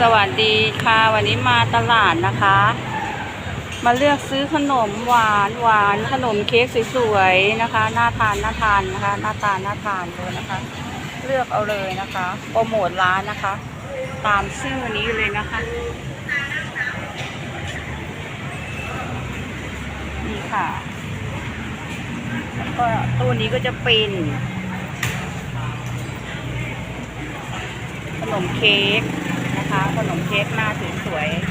สวัสดีค่ะ วันนี้มาตลาดนะคะ มาเลือกซื้อขนมหวานหวานขนมเค้กสวยๆนะคะน่าทานน่าทานนะคะน่าทานน่าทานเลยนะคะ เลือกเอาเลยนะคะโปรโมทร้านนะคะ ตามชื่อนี้เลยนะคะนี่ค่ะ แล้วก็ตู้นี้ก็จะเป็นขนมเค้ก นะคะ ขนมเค้กหน้าสวยๆ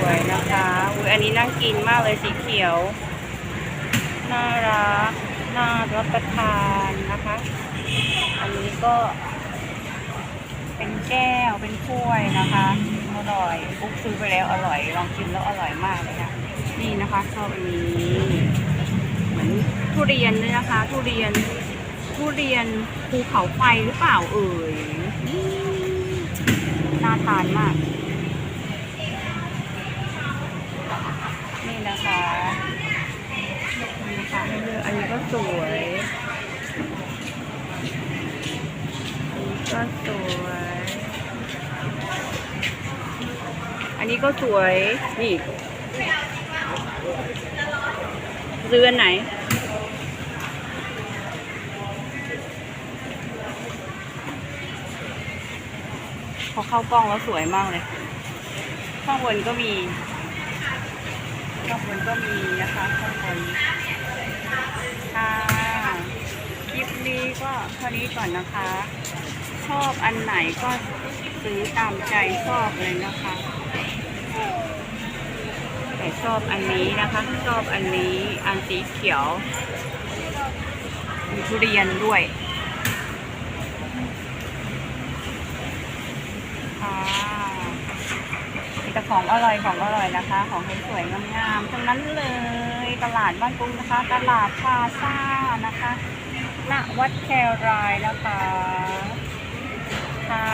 สวยนะคะอุ้ยอันนี้น่ากินมากเลยสีเขียว น่ารัก น่ารับประทานนะคะ อันนี้ก็ เป็นแก้ว เป็นถ้วยนะคะ อร่อยปุ๊กซื้อไปแล้วอร่อย ลองกินแล้วอร่อยมากเลยค่ะ นี่นะคะชอบอันนี้ เหมือนทุเรียนเลยนะคะ ทุเรียน ทุเรียนภูเขาไฟหรือเปล่าเอ่ยน่าทานมาก นี่นะคะนี่นะคะให้เลือกอันนี้ก็สวยอันนี้ก็สวย อันนี้ก็สวย นี่ซื้อนไหน พอเข้ากล้องแล้วสวยมากเลย ข้างบนก็มี ข้างบนก็มีนะคะ ข้างบนค่ะคลิปนี้ก็เท่านี้ก่อนนะคะ ชอบอันไหนก็ซื้อตามใจชอบเลยนะคะ แต่ชอบอันนี้นะคะ ชอบอันนี้ อันสีเขียวมีทุเรียนด้วย แต่ของอร่อยของอร่อยนะคะ ของสวยงามๆทั้งนั้นเลยตลาดบ้านกรุงนะคะ ตลาดพาซ่านะคะณวัดแครายนะคะค่ะ